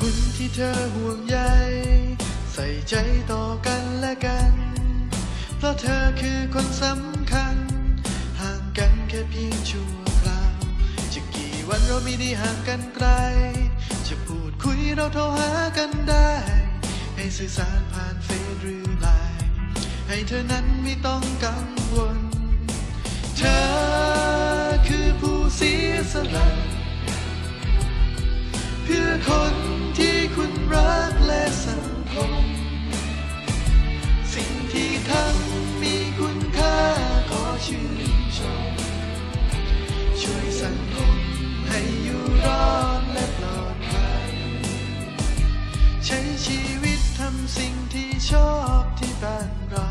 คุณที่เธอห่วงใย ใส่ใจต่อกันและกัน เพราะเธอคือคนสำคัญ ห่างกันแค่เพียงชั่วคราวจะกี่วันเราไม่ได้ห่างกันไกล จะพูดคุยเราโทรหากันได้ ให้สื่อสารผ่านเฟซหรือไลน์ให้เธอนั้นไม่ต้องกังวล ชีวิตทำสิ่งที่ชอบที่บ้านเรา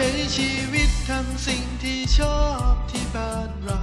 ใช้ชีวิตทำสิ่งที่ชอบที่บ้านเรา